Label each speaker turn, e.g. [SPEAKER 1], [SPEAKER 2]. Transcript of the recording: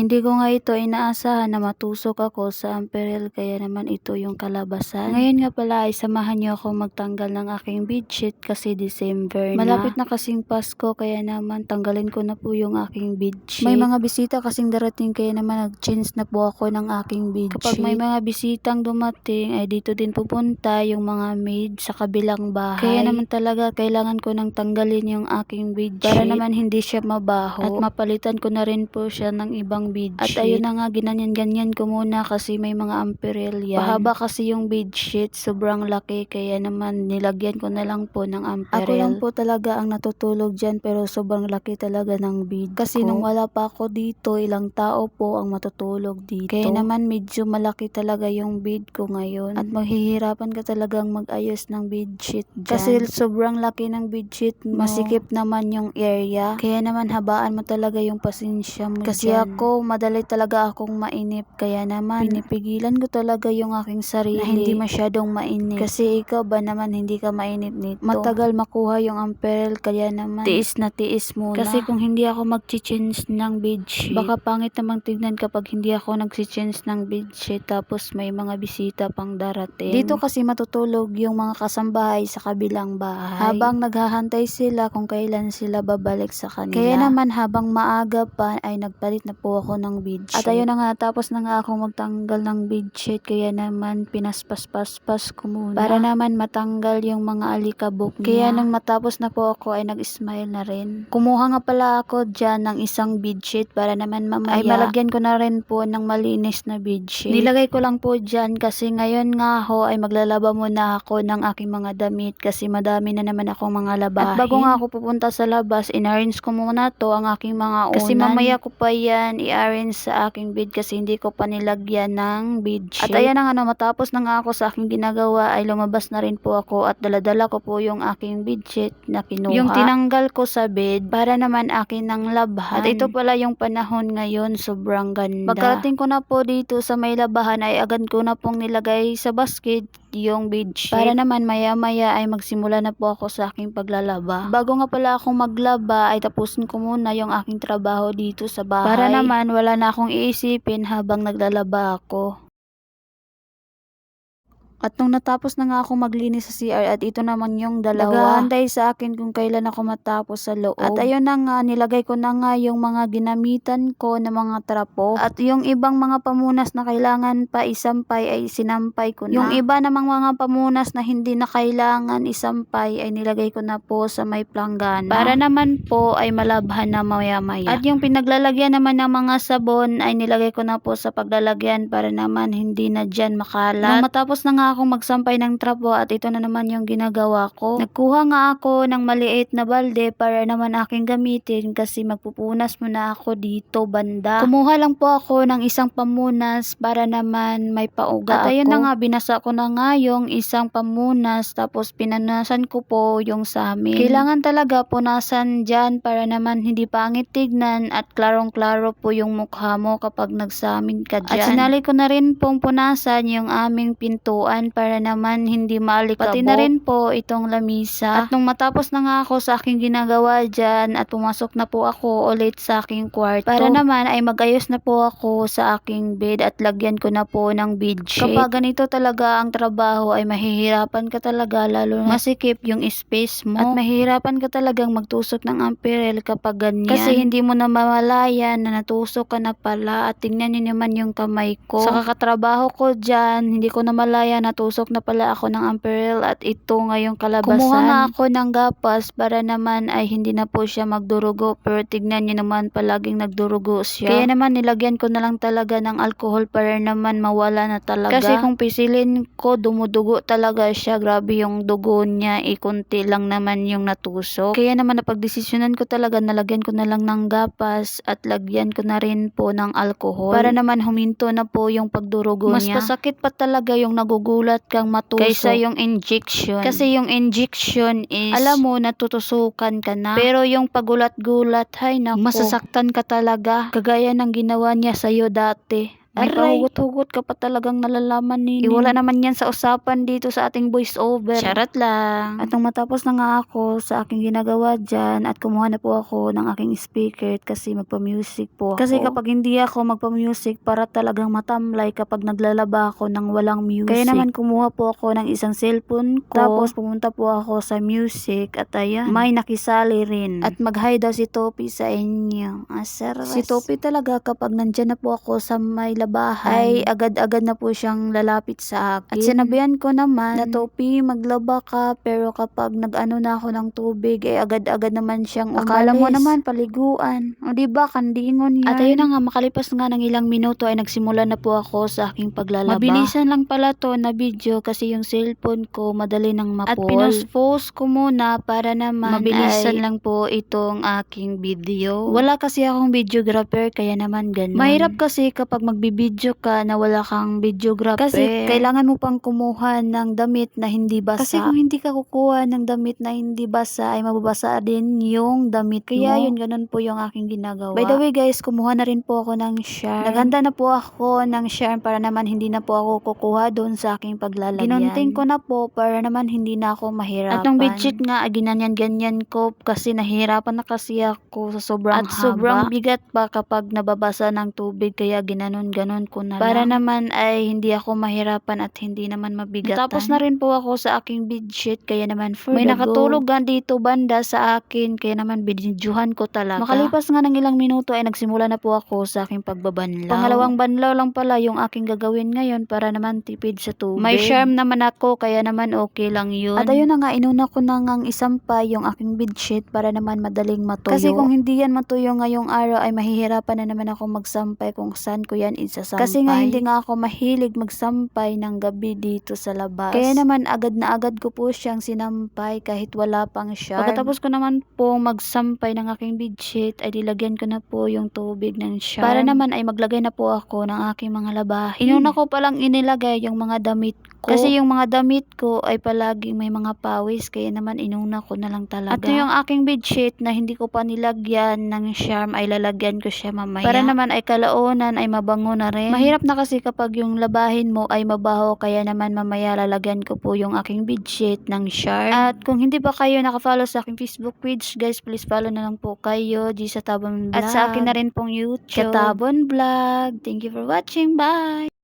[SPEAKER 1] Hindi ko nga ito inaasahan na matusok ako sa amperel kaya naman ito yung kalabasan. Ngayon nga pala ay samahan niyo ako magtanggal ng aking bedsheet kasi December na. Malapit na kasing Pasko kaya naman tanggalin ko na po yung aking bedsheet. May mga bisita kasing darating kaya naman nag-change na po ako ng aking bedsheet. Kapag may mga bisitang dumating ay dito din pupunta yung mga maid sa kabilang bahay. Kaya naman talaga kailangan ko nang tanggalin yung aking bedsheet para naman hindi siya mabaho at mapalitan ko na rin po siya ng ibang bedsheet. At ayun na nga ginanyan-ganyan ko muna kasi may mga amperel yan. Pahaba kasi yung bedsheet sobrang laki kaya naman nilagyan ko na lang po ng amperel. Ako lang po talaga ang natutulog dyan pero sobrang laki talaga ng bed Kasi nung wala pa ako dito ilang tao po ang matutulog dito. Kaya naman medyo malaki talaga yung bed ko ngayon at maghihirapan ka talagang mag-ayos ng bedsheet dyan. Kasi sobrang laki ng bedsheet mo. Masikip naman yung area. Kaya naman habaan mo talaga yung pasensya mo Kasi
[SPEAKER 2] dyan.
[SPEAKER 1] ako madali talaga akong mainip kaya naman pinipigilan ko talaga yung aking sarili na hindi masyadong mainip. Kasi ikaw ba naman hindi ka mainip nito? Matagal makuha yung amperel kaya naman tiis na tiis muna. Kasi kung hindi ako mag-change ng bedsheet, baka pangit namang tignan kapag hindi ako nag-change ng bedsheet tapos may mga bisita pang darating. Dito kasi matutulog yung mga kasambahay sa kabilang bahay. Habang naghahantay sila kung kailan sila babalik sa kanila. Kaya naman habang maaga pa ay nagpalit na po ako ng bedsheet. At ayun na nga tapos na nga akong magtanggal ng bedsheet kaya naman pinaspas-paspas ko muna. Para naman matanggal yung mga alikabok niya. Kaya nung matapos na po ako ay nag-smile na rin. Kumuha nga pala ako dyan ng isang bedsheet para naman mamaya ay malagyan ko na rin po ng malinis na bedsheet. Nilagay ko lang po dyan kasi ngayon nga ho ay maglalaba muna ako ng aking mga damit kasi madami na naman akong mga labahin. At bago nga ako pupunta sa labas, in-arrange ko muna to ang aking mga unan. Kasi mamaya ko pa yan i-arrange sa aking bed kasi hindi ko pa nilagyan ng bedsheet. At ayan na nga no, matapos na nga ako sa aking ginagawa ay lumabas na rin po ako at daladala ko po yung aking bedsheet na kinuha. Yung tinanggal ko sa bed para naman akin ng labhan. At ito pala yung panahon ngayon, sobrang ganda. Pagkarating ko na po dito sa may labahan ay agad ko na pong nilagay sa basket yung bedsheet. Para naman maya-maya ay magsimula na po ako sa aking paglalaba. Bago nga pala akong maglaba ay tapusin ko muna yung aking trabaho dito sa bahay. Para naman wala na akong iisipin habang naglalaba ako. At nung natapos na nga ako maglinis sa CR at ito naman yung dalawa. Nagahantay sa akin kung kailan ako matapos sa loob. At ayun na nga, nilagay ko na nga yung mga ginamitan ko na mga trapo. At yung ibang mga pamunas na kailangan pa isampay ay sinampay ko na. Yung iba namang mga pamunas na hindi na kailangan isampay ay nilagay ko na po sa may planggana. Para naman po ay malabhan na maya-maya. At yung pinaglalagyan naman ng mga sabon ay nilagay ko na po sa paglalagyan para naman hindi na dyan makalat. Nung matapos na nga akong magsampay ng trapo at ito na naman yung ginagawa ko. Nagkuha nga ako ng maliit na balde para naman aking gamitin kasi magpupunas muna ako dito banda. Kumuha lang po ako ng isang pamunas para naman may pauga At ayun na nga, binasa ko na nga yung isang pamunas tapos pinanasan ko po yung sa amin. Kailangan talaga punasan dyan para naman hindi pangit tignan at klarong-klaro po yung mukha mo kapag nagsamin ka dyan. At sinali ko na rin pong punasan yung aming pintuan para naman hindi maalikabok. Pati na rin po itong lamisa. At nung matapos na nga ako sa aking ginagawa dyan at pumasok na po ako ulit sa aking kwarto. Para naman ay magayos na po ako sa aking bed at lagyan ko na po ng bedsheet. Kapag ganito talaga ang trabaho ay mahihirapan ka talaga lalo na masikip yung space mo. At mahihirapan ka talagang magtusok ng amperel kapag ganyan. Kasi hindi mo na mamalayan na natusok ka na pala at tingnan niyo naman yung kamay ko. Sa kakatrabaho ko dyan, hindi ko na malaya natusok na pala ako ng amperel at ito ngayong kalabasan. Kumuha nga ako ng gapas para naman ay hindi na po siya magdurugo pero tignan niyo naman palaging nagdurugo siya. Kaya naman nilagyan ko na lang talaga ng alcohol para naman mawala na talaga. Kasi kung pisilin ko dumudugo talaga siya. Grabe yung dugo niya. Ikunti lang naman yung natusok. Kaya naman napagdesisyonan ko talaga nalagyan ko na lang ng gapas at lagyan ko na rin po ng alcohol. Para naman huminto na po yung pagdurugo
[SPEAKER 2] Mas
[SPEAKER 1] niya. Mas masakit pa talaga yung nagugulat kang matusok.
[SPEAKER 2] Kaysa
[SPEAKER 1] yung injection. Kasi yung injection is, alam mo, natutusukan ka na. Pero yung pagulat-gulat, hay naku, masasaktan ka talaga. Kagaya ng ginawa niya sa'yo dati. May
[SPEAKER 2] Aray.
[SPEAKER 1] kahugot-hugot ka pa talagang nalalaman ni Iwala naman yan sa usapan dito sa ating voice over.
[SPEAKER 2] Charot lang.
[SPEAKER 1] At nung matapos na nga ako sa aking ginagawa dyan at kumuha na po ako ng aking speaker kasi magpa-music po ako. Kasi kapag hindi ako magpa-music para talagang matamlay kapag naglalaba ako ng walang music. Kaya naman kumuha po ako ng isang cellphone ko. Tapos pumunta po ako sa music at ayan, may nakisali rin. At mag-hi daw si Topi sa inyo. Asaras. Si Topi talaga kapag nandyan na po ako sa may labahan, ay agad-agad na po siyang lalapit sa akin. At sinabihan ko naman na Topi, maglaba ka pero kapag nag-ano na ako ng tubig, ay agad-agad naman siyang Akala mo
[SPEAKER 2] umalis.
[SPEAKER 1] naman paliguan. O di ba kandingon yan. At ayun na nga, makalipas nga ng ilang minuto ay nagsimula na po ako sa aking paglalaba. Mabilisan lang pala to na video kasi yung cellphone ko madali nang mapol. At pinost-post ko muna para naman
[SPEAKER 2] Mabilisan
[SPEAKER 1] ay lang po itong aking video. Wala kasi akong videographer kaya naman ganun. Mahirap kasi kapag magbibideo ka na wala kang videographer. Kasi kailangan mo pang kumuha ng damit na hindi basa. Kasi kung hindi ka kukuha ng damit na hindi basa ay mababasa din yung damit Kaya
[SPEAKER 2] mo.
[SPEAKER 1] yun, ganun po yung aking ginagawa. By the way guys, kumuha na rin po ako ng charm. Naganda na po ako ng charm para naman hindi na po ako kukuha doon sa aking paglalagyan. Ginunting ko na po para naman hindi na ako mahirapan. At nung bedsheet nga, ginanyan-ganyan ko kasi nahihirapan na kasi ako sa sobrang
[SPEAKER 2] At
[SPEAKER 1] haba.
[SPEAKER 2] sobrang
[SPEAKER 1] bigat pa kapag nababasa ng tubig kaya ginanon-ganon ko na Para
[SPEAKER 2] lang.
[SPEAKER 1] naman ay hindi ako mahirapan at hindi naman mabigatan. Tapos na rin po ako sa aking bedsheet kaya naman for May
[SPEAKER 2] go.
[SPEAKER 1] nakatulog nga dito banda sa akin kaya naman binidyohan ko talaga. Makalipas nga ng ilang minuto ay nagsimula na po ako sa aking pagbabanlaw. Pangalawang banlaw lang pala yung aking gagawin ngayon para naman tipid sa tubig. May charm naman ako kaya naman okay lang yun. At ayun na nga, inuna ko na ngang isampay yung aking bedsheet para naman madaling matuyo. Kasi kung hindi yan matuyo ngayong araw ay mahihirapan na naman ako magsampay kung saan ko yan isasampay. Kasi nga hindi nga ako mahilig magsampay ng gabi dito sa labas. Kaya naman agad na agad ko po siyang sinampay kahit wala pang charm. Pagkatapos ko naman po magsampay ng aking bedsheet ay dilagyan ko na po yung tubig ng charm. Para naman ay maglagay na po ako ng aking mga labahin. Inuna ko palang inilagay yung mga damit ko. Kasi yung mga damit ko ay palaging may mga pawis kaya naman inuna ko na lang talaga. At yung aking bedsheet na hindi ko pa nilagyan ng charm ay lalagyan ko siya mamaya. Para naman ay kalaunan ay mabango na rin. Mahirap na kasi kapag yung labahin mo ay mabaho kaya naman mamaya lalagyan ko po yung aking bedsheet ng charm. At kung hindi pa kayo nakafollow sa aking Facebook page guys please follow na lang po kayo G sa Tabon Vlog. At sa akin na rin pong YouTube. Katabon Vlog. Thank you for watching. Bye!